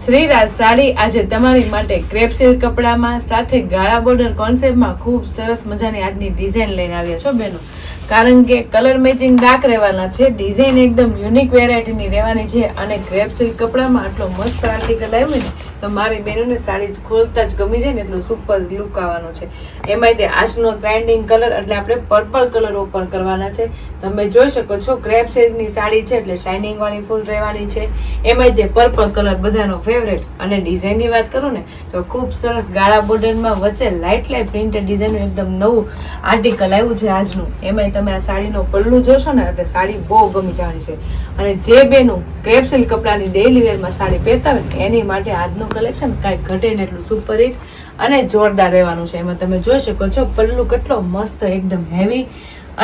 શ્રીરાજ સાડી આજે તમારી માટે ક્રેપ સિલ્ક કપડામાં સાથે ગાળા બોર્ડર કોન્સેપ્ટમાં ખૂબ સરસ મજાની આજની ડિઝાઇન લઈને આવ્યા છો બેનો. કારણ કે કલર મેચિંગ ડાર્ક રહેવાના છે ડિઝાઇન એકદમ યુનિક વેરાયટીની રહેવાની છે અને ક્રેપ સિલ્ક કપડામાં આટલો મસ્ત આર્ટિકલ આવ્યો ને તો મારી બહેનોને સાડી ખોલતા જ ગમી જાય ને એટલો સુપર લુક આવવાનો છે. એમાંય તે આજનો ટ્રેન્ડિંગ કલર એટલે આપણે પર્પલ કલર ઓપન કરવાના છે. તમે જોઈ શકો છો ક્રેપ શેડની સાડી છે એટલે શાઇનિંગ વાળી ફૂલ રહેવાની છે. એમાંય તે પર્પલ કલર બધાનો ફેવરેટ અને ડિઝાઇનની વાત કરું ને, તો ખૂબ સરસ ગાળા બોર્ડરમાં વચ્ચે લાઇટ લાઇટ પ્રિન્ટેડ ડિઝાઇનનું એકદમ નવું આર્ટિકલ આવ્યું છે આજનું. એમાંય તમે આ સાડીનો પલ્લું જોશો ને, એટલે સાડી બહુ ગમી જવાની છે. અને જે બેનું ક્રેપ સિલ્ક કપડાની ડેઇલી વેરમાં સાડી પહેરતા હોય એની માટે આજનું કલેક્શન કાંઈ ઘટે ને એટલું સુપર હિટ અને જોરદાર રહેવાનું છે. એમાં તમે જોઈ શકો છો, પલ્લુ કેટલો મસ્ત, એકદમ હેવી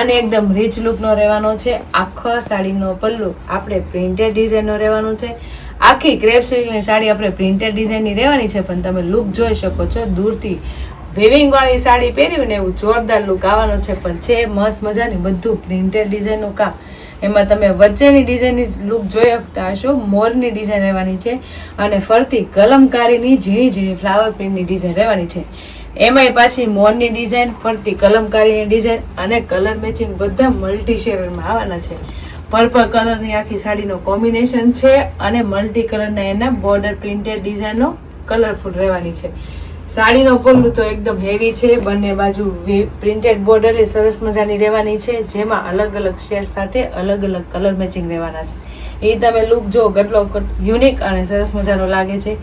અને એકદમ રીચ લુકનો રહેવાનો છે. આખો સાડીનો પલ્લુ આપણે પ્રિન્ટેડ ડિઝાઇનનો રહેવાનું છે. આખી ક્રેપ સિલ્કની સાડી આપણે પ્રિન્ટેડ ડિઝાઇનની રહેવાની છે, પણ તમે લુક જોઈ શકો છો, દૂરથી વિવિંગવાળી સાડી પહેરી ને એવું જોરદાર લુક આવવાનો છે, પણ છે મસ્ત મજાની બધું પ્રિન્ટેડ ડિઝાઇનનું કામ. એમાં તમે વચ્ચેની ડિઝાઇનની લુક જોઈ શકતા હશો. મોરની ડિઝાઇન રહેવાની છે અને ફરતી કલમકારીની ઝીણી ઝીણી ફ્લાવર પ્રિન્ટની ડિઝાઇન રહેવાની છે. એમાંય પાછી મોરની ડિઝાઇન ફરતી કલમકારીની ડિઝાઇન અને કલર મેચિંગ બધા મલ્ટી શેડમાં આવવાના છે. પર્પલ કલરની આખી સાડીનો કોમ્બિનેશન છે અને મલ્ટી કલરના એના બોર્ડર પ્રિન્ટેડ ડિઝાઇનો કલરફુલ રહેવાની છે. સાડીનો પલ્લુ તો એકદમ હેવી છે. બંને બાજુ પ્રિન્ટેડ બોર્ડર એ સરસ મજાની રહેવાની છે. જેમાં અલગ અલગ શેડ સાથે અલગ અલગ કલર મેચિંગ રહેવાના છે. એ તમે લુક જો કેટલો યુનિક અને સરસ મજાનો લાગે છે.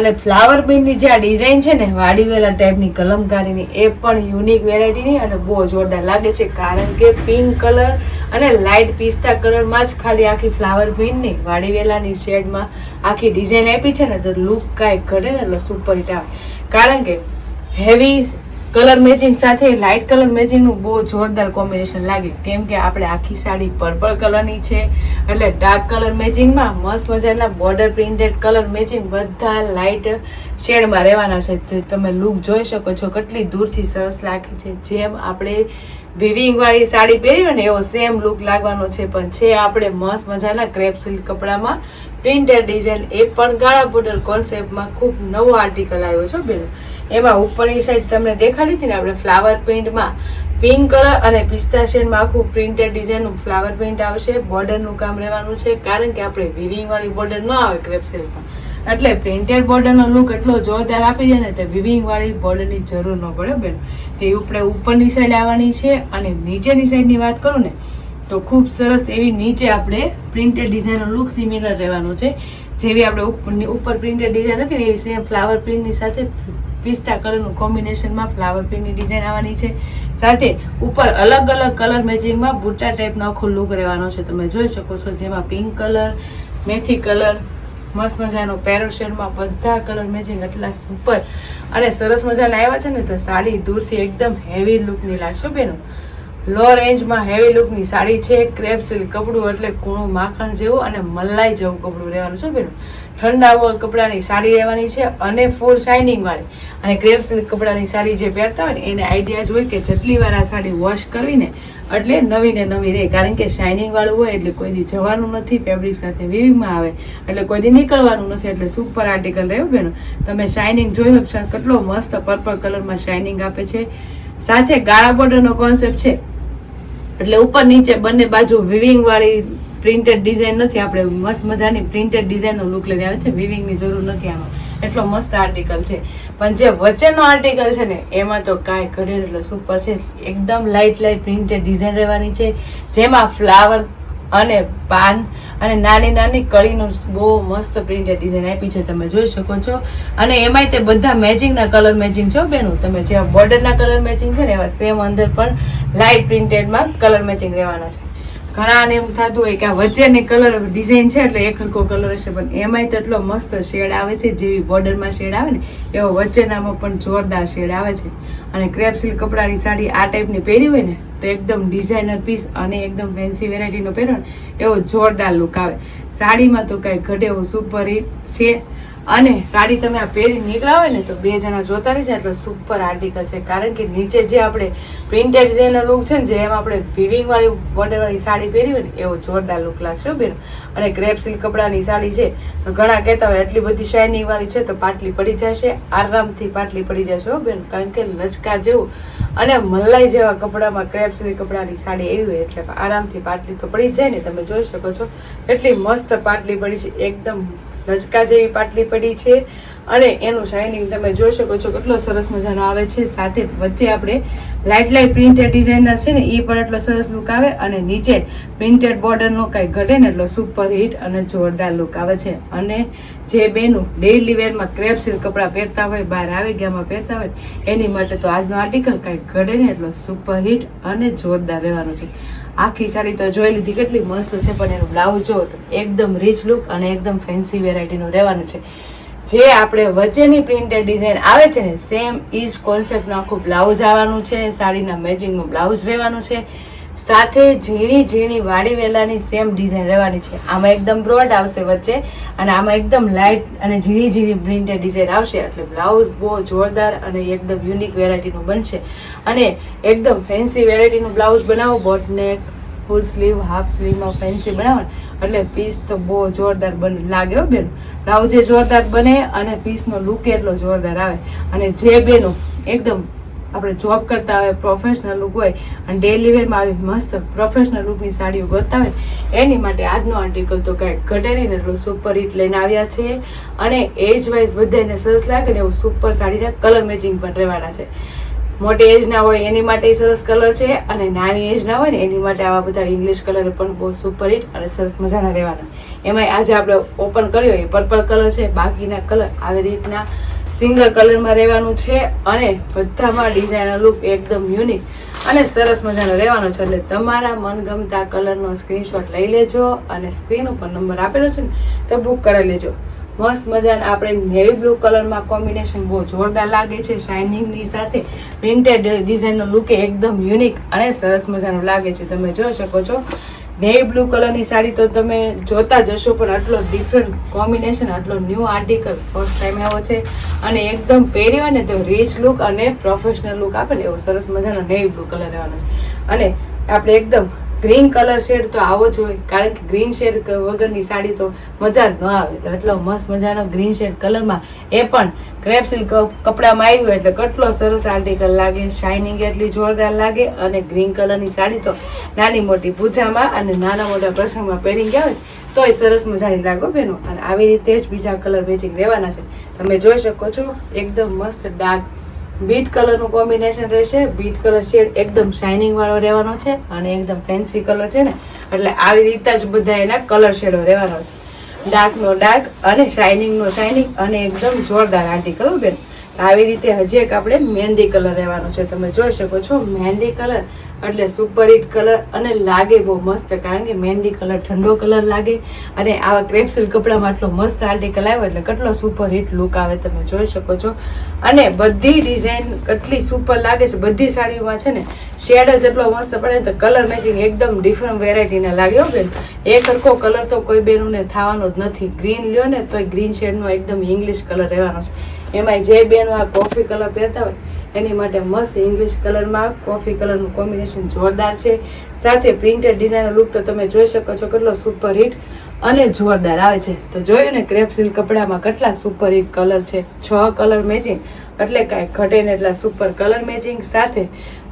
અને ફ્લાવર પ્રિન્ટની જે આ ડિઝાઇન છે ને, વાડીવેલા ટાઈપની કલમકારીની, એ પણ યુનિક વેરાયટીની અને બહુ જોરદાર લાગે છે, કારણ કે પિંક કલર અને લાઇટ પિસ્તા કલરમાં જ ખાલી આખી ફ્લાવર પ્રિન્ટની વાડીવેલાની શેડમાં આખી ડિઝાઇન આપી છે ને, તો લુક કાંઈ કરે ને, એટલે સુપર હિટ આવે. કારણ કે હેવી કલર મેચિંગ સાથે લાઇટ કલર મેચિંગનું બહુ જોરદાર કોમ્બિનેશન લાગે. કેમ કે આપણે આખી સાડી પર્પલ કલરની છે, એટલે ડાર્ક કલર મેચિંગમાં મસ્ત મજાના બોર્ડર પ્રિન્ટેડ કલર મેચિંગ બધા લાઇટ શેડમાં રહેવાના છે. જે તમે લુક જોઈ શકો છો કેટલી દૂરથી સરસ લાગે છે. જેમ આપણે વિવિંગવાળી સાડી પહેરી ને એવો સેમ લુક લાગવાનો છે. પણ છે આપણે મસ્ત મજાના ક્રેપ સિલ્ક કપડામાં પ્રિન્ટેડ ડિઝાઇન એ પણ ગાળા બોર્ડર કોન્સેપ્ટમાં ખૂબ નવો આર્ટિકલ આવ્યો છે બેન. એમાં ઉપરની સાઈડ તમને દેખાડી હતી ને આપણે ફ્લાવર પ્રિન્ટમાં પિંક કલર અને પિસ્તા શેડમાં આખું પ્રિન્ટેડ ડિઝાઇનનું ફ્લાવર પ્રિન્ટ આવશે. બોર્ડરનું કામ રહેવાનું છે, કારણ કે આપણે વિવિંગવાળી બોર્ડર ન આવે ક્રેપ સિલ્કમાં એટલે પ્રિન્ટેડ બોર્ડરનો લુક એટલો જોરદાર આપી જાય ને તે વિવિંગ વાળી બોર્ડરની જરૂર ન પડે બેન. તે આપણે ઉપરની સાઈડ આવવાની છે અને નીચેની સાઈડની વાત કરું ને, તો ખૂબ સરસ એવી નીચે આપણે પ્રિન્ટેડ ડિઝાઇનનો લુક સિમિલર રહેવાનો છે. જેવી આપણે ઉપર પ્રિન્ટેડ ડિઝાઇન હતી એવી સેમ ફ્લાવર પ્રિન્ટની સાથે પિસ્તા કલરનું કોમ્બિનેશનમાં ફ્લાવર પ્રિન્ટની ડિઝાઇન આવવાની છે. સાથે ઉપર અલગ અલગ કલર મેચિંગમાં બુટ્ટા ટાઈપનો આખો લુક રહેવાનો છે. તમે જોઈ શકો છો જેમાં પિંક કલર મેથી કલર મસ્ત મજાનો પેરો શેડમાં બધા કલર મેચિંગ એટલા સુપર અને સરસ મજાના આવ્યા છે ને તો સાડી દૂરથી એકદમ હેવી લુકની લાગશે બેનો. લો રેન્જમાં હેવી લુકની સાડી છે ક્રેપ સિલ્ક કપડું એટલે કૂણું માખણ જેવું અને મલાઈ જેવું કપડું રહેવાનું છે બેનું. ઠંડા કપડાની સાડી રહેવાની છે અને ફૂલ શાઇનિંગ વાળી. અને ક્રેપ સિલ્ક કપડાની સાડી જે પહેરતા હોય ને, એને આઈડિયા જ હોય કે જેટલી આ સાડી વોશ કરીને એટલે નવી ને નવી રહે. કારણ કે શાઇનિંગ વાળું હોય એટલે કોઈ દી જવાનું નથી ફેબ્રિક સાથે વિવિંગમાં આવે. એટલે કોઈ દી નીકળવાનું નથી, એટલે સુપર આર્ટિકલ રહ્યું બેનો. તમે શાઇનિંગ જોઈ શકશો કેટલો મસ્ત પર્પલ કલરમાં શાઇનિંગ આપે છે. સાથે ગાળા બોર્ડરનો કોન્સેપ્ટ છે. એટલે ઉપર નીચે બંને બાજુ વિવિંગ વાળી પ્રિન્ટેડ ડિઝાઇન નથી, આપણે મસ્ત મજાની પ્રિન્ટેડ ડિઝાઇનનો લુક લઈને આવે છે વિવિંગની જરૂર નથી આમાં. એટલો મસ્ત આર્ટિકલ છે. પણ જે વચ્ચેનો આર્ટિકલ છે ને, એમાં તો કાંઈ ઘડે એટલે સુપર છે. એકદમ લાઇટ લાઇટ પ્રિન્ટેડ ડિઝાઇન રહેવાની છે. જેમાં ફ્લાવર અને પાન અને નાની નાની કળીનું બહુ મસ્ત પ્રિન્ટેડ ડિઝાઇન આપી છે, તમે જોઈ શકો છો. અને એમાંય તે બધા મેચિંગના કલર મેચિંગ છે બેનું. તમે જેવા બોર્ડરના કલર મેચિંગ છે ને, એવા સેમ અંદર પણ લાઇટ પ્રિન્ટેડમાં કલર મેચિંગ રહેવાના છે. ઘણાને એમ થતું હોય કે આ વચ્ચેની કલર ડિઝાઇન છે એટલે એક હરખો કલર હશે, પણ એમાંય તો એટલો મસ્ત શેડ આવે છે, જેવી બોર્ડરમાં શેડ આવે ને, એવો વચ્ચેનામાં પણ જોરદાર શેડ આવે છે. અને ક્રેપ સિલ્ક કપડાની સાડી આ ટાઈપની પહેરી હોય ને, તો એકદમ ડિઝાઇનર પીસ અને એકદમ ફેન્સી વેરાયટીનો પહેરો ને, એવો જોરદાર લુક આવે. સાડીમાં તો કાંઈ ઘટે એવો સુપર હિટ છે. અને સાડી તમે આ પહેરી નીકળ્યા હોય ને તો બે જણા જોતા રહી જાય એટલે સુપર આર્ટિકલ છે. કારણ કે નીચે જે આપણે પ્રિન્ટેડ જેનો લુક છે ને જે એમાં આપણે વિવિંગ વાળી બોર્ડર વાળી સાડી પહેરી હોય ને, એવો જોરદાર લુક લાગશે બેન. અને ક્રેપ સિલ્ક કપડાની સાડી છે. તો ઘણા કહેતા હોય એટલી બધી શાઇનિંગ વાળી છે તો પાટલી પડી જશે. આરામથી પાટલી પડી જશે હો બેન. કારણ કે લચકા જેવું. અને મલાઈ જેવા કપડામાં ક્રેપ સિલ્ક કપડાની સાડી એવી હોય એટલે આરામથી પાટલી તો પડી જ જાય ને, તમે જોઈ શકો છો. એટલી મસ્ત પાટલી પડી છે. એકદમ લચકા જેવી પાટલી પડી છે અને એનું શાઇનિંગ તમે જોઈ શકો છો કેટલો સરસ મજાનો આવે છે. સાથે વચ્ચે આપણે લાઇટ લાઇટ પ્રિન્ટેડ ડિઝાઇનના છે ને, એ પણ એટલો સરસ લુક આવે અને નીચે પ્રિન્ટેડ બોર્ડરનો કાંઈ ઘટે ને એટલો સુપર હિટ અને જોરદાર લુક આવે છે. અને જે બેનું ડેઇલી વેરમાં ક્રેપ સિલ્ક કપડાં પહેરતા હોય, બહાર આવી ગયામાં પહેરતા હોય, એની માટે તો આજનો આર્ટિકલ કાંઈ ઘટે ને એટલો સુપર હિટ અને જોરદાર રહેવાનો છે. આખી સાડી તો જોઈ લીધી, કેટલી મસ્ત છે, પણ એનું બ્લાઉઝ જો એકદમ રીચ લુક અને એકદમ ફેન્સી વેરાયટીનું રહેવાનું છે. જે આપણે વચ્ચેની પ્રિન્ટેડ ડિઝાઇન આવે છે ને સેમ ઇજ કોન્સેપ્ટનું આખું બ્લાઉઝ આવવાનું છે, સાડીના મેચિંગનું બ્લાઉઝ રહેવાનું છે. સાથે ઝીણી ઝીણી વાડી વેલાની સેમ ડિઝાઇન રહેવાની છે. આમાં એકદમ બ્રોડ આવશે વચ્ચે અને આમાં એકદમ લાઇટ અને ઝીણી ઝીણી પ્રિન્ટેડ ડિઝાઇન આવશે. એટલે બ્લાઉઝ બહુ જોરદાર અને એકદમ યુનિક વેરાયટીનું બનશે. અને એકદમ ફેન્સી વેરાયટીનું બ્લાઉઝ બનાવો. Boat neck full sleeve half સ્લીવમાં fancy બનાવો એટલે પીસ તો બહુ જોરદાર બન, લાગે હો બેન. બ્લાઉઝ જોરદાર બને અને પીસનો લુક એટલો જોરદાર આવે. અને જે બેનો, એકદમ આપણે જોબ કરતા હોય પ્રોફેશનલ લુક હોય અને ડેલી વેરમાં આવી મસ્ત પ્રોફેશનલ લુકની સાડીઓ ગોતતા હોય એની માટે આજનો આર્ટિકલ તો કાંઈક ઘટે ને સુપર હિટ લઈને આવ્યા છે. અને એજ વાઇઝ બધાને સરસ લાગે ને એવું સુપર સાડીના કલર મેચિંગ પણ રહેવાના છે. મોટી એજના હોય એની માટે સરસ કલર છે અને નાની એજ ના હોય ને એની માટે આવા બધા ઇંગ્લિશ કલર પણ બહુ સુપર હિટ અને સરસ મજાના રહેવાના. એમાંય આજે આપણે ઓપન કર્યો એ પર્પલ કલર છે, બાકીના કલર આવી રીતના સિંગલ કલરમાં રહેવાનું છે અને બધામાં ડિઝાઇનર લુક એકદમ યુનિક અને સરસ મજાનો રહેવાનો છે. એટલે તમારા મનગમતા કલરનો સ્ક્રીનશોટ લઈ લેજો અને સ્ક્રીન ઉપર નંબર આપેલો છે ને, તો બુક કરાવી લેજો. મસ્ત મજાના આપણે નેવી બ્લુ કલરમાં કોમ્બિનેશન બહુ જોરદાર લાગે છે. શાઇનિંગની સાથે પ્રિન્ટેડ ડિઝાઇનનો લુક એકદમ યુનિક અને સરસ મજાનું લાગે છે. તમે જોઈ શકો છો. નેવી બ્લુ કલરની સાડી તો તમે જોતા જશો પણ આટલો ડિફરન્ટ કોમ્બિનેશન આટલો ન્યૂ આર્ટિકલ ફર્સ્ટ ટાઈમ આવ્યો છે. અને એકદમ પહેરી હોય ને તો રીચ લુક અને પ્રોફેશનલ લુક આપે ને, એવો સરસ મજાનો નેવી બ્લુ કલર રહેવાનો છે. અને આપણે એકદમ ગ્રીન કલર શેડ તો આવો જ હોય, કારણ કે ગ્રીન શેડ વગરની સાડી તો મજા જ ન આવે. તો એટલો મસ્ત મજાનો ગ્રીન શેડ કલરમાં એ પણ ક્રેપ સિલ્ક કપડામાં આવ્યું એટલે કેટલો સરસ આર્ટિકલ લાગે. શાઇનિંગ એટલી જોરદાર લાગે અને ગ્રીન કલરની સાડી તો નાની મોટી પૂજામાં અને નાના મોટા પ્રસંગમાં પહેરી ગયા હોય તોય સરસ મજાની લાગો બહેનો અને આવી રીતે જ બીજા કલર મેચિંગ રહેવાના છે. તમે જોઈ શકો છો, એકદમ મસ્ત ડાર્ક બીટ કલરનું કોમ્બિનેશન રહેશે. બીટ કલર શેડ એકદમ શાઇનિંગ વાળો રહેવાનો છે અને એકદમ ફેન્સી કલર છે ને. એટલે આવી રીતે જ બધા એના કલર શેડો રહેવાનો છે. ડાર્કનો ડાર્ક અને શાઇનિંગનો શાઇનિંગ અને એકદમ જોરદાર આર્ટિકલ બેન. આવી રીતે હજી એક આપણે મહેંદી કલર રહેવાનો છે. તમે જોઈ શકો છો મહેંદી કલર એટલે સુપર હિટ કલર અને લાગે બહુ મસ્ત કારણ કે મહેંદી કલર ઠંડો કલર લાગે અને આવા ક્રેપસિલ કપડામાં આટલો મસ્ત આર્ટિકલ આવ્યો એટલે કેટલો સુપર હિટ લુક આવે તમે જોઈ શકો છો. અને બધી ડિઝાઇન કેટલી સુપર લાગે છે. બધી સાડીઓમાં છે ને શેડ જ એટલો મસ્ત પડે તો કલર મેચિંગ એકદમ ડિફરન્ટ વેરાયટીના લાગે હો બેન. એ સરખો કલર તો કોઈ બેનુંને થવાનો જ નથી. ગ્રીન લ્યો ને તો ગ્રીન શેડનો એકદમ ઇંગ્લિશ કલર રહેવાનો છે. એમાં જે બેનો આ કોફી કલર પહેરતા હોય, એની માટે મસ્ત ઇંગ્લિશ કલરમાં કોફી કલરનું કોમ્બિનેશન જોરદાર છે. સાથે પ્રિન્ટેડ ડિઝાઇનર લુક તો તમે જોઈ શકો છો કેટલો સુપર હિટ અને જોરદાર આવે છે. તો જોયું ને ક્રેપ સિલ્ક કપડામાં કેટલા સુપર હિટ કલર છે. છ કલર મેચિંગ એટલે કાંઈ ઘટે ને એટલા સુપર કલર મેચિંગ સાથે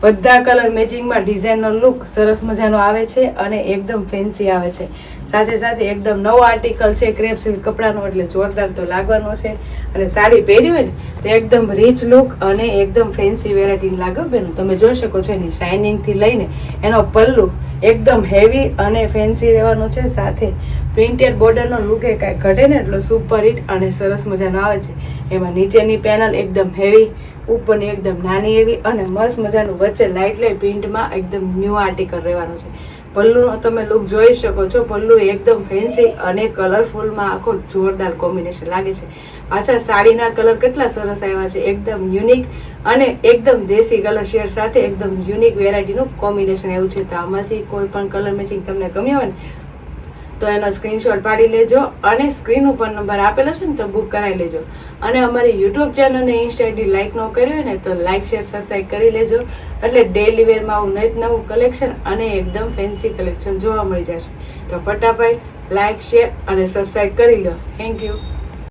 બધા કલર મેચિંગમાં ડિઝાઇનનો લુક સરસ મજાનો આવે છે અને એકદમ ફેન્સી આવે છે. સાથે સાથે એકદમ નવો આર્ટિકલ છે ક્રેપ સિલ્ક કપડાનો, એટલે જોરદાર તો લાગવાનો છે. અને સાડી પહેરી હોય ને, તો એકદમ રીચ લુક અને એકદમ ફેન્સી વેરાયટી લાગે બેન. તમે જોઈ શકો છો એની શાઇનિંગથી લઈને એનો પલ્લુ એકદમ હેવી અને ફેન્સી રહેવાનું છે. સાથે પ્રિન્ટેડ બોર્ડરનો લુક એ કાંઈ ઘટે ને એટલો સુપર હિટ અને સરસ મજાનો આવે છે. એમાં નીચેની પેનલ એકદમ હેવી ઉપરની એકદમ નાની એવી અને મસ્ત મજાનું વચ્ચે લાઇટ લાઇટ પ્રિન્ટમાં એકદમ ન્યૂ આર્ટિકલ રહેવાનું છે. પલ્લુનો તમે લુક જોઈ શકો છો. પલ્લુ એકદમ ફેન્સી અને કલરફુલમાં આખો જોરદાર કોમ્બિનેશન લાગે છે. પાછા સાડીના કલર કેટલા સરસ આવ્યા છે. એકદમ યુનિક અને એકદમ દેશી કલર શેડ સાથે એકદમ યુનિક વેરાયટીનું કોમ્બિનેશન આવ્યું છે. તો આમાંથી કોઈ પણ કલર મેચિંગ તમને ગમ્યો હોય ને, તો એનો સ્ક્રીનશોટ પાડી લેજો અને સ્ક્રીન ઉપર નંબર આપેલો છે ને, તો બુક કરાવી લેજો. અને અમારી યુટ્યુબ ચેનલ અને ઇન્સ્ટા આઈડી લાઈક ન કર્યું હોય ને, તો લાઈક શેર સબસ્ક્રાઈબ કરી લેજો. એટલે ડેલી વેરમાં આવું નહીં નવું કલેક્શન અને એકદમ ફેન્સી કલેક્શન જોવા મળી જશે. તો ફટાફટ લાઇક શેર અને સબસ્ક્રાઈબ કરી લો. Thank you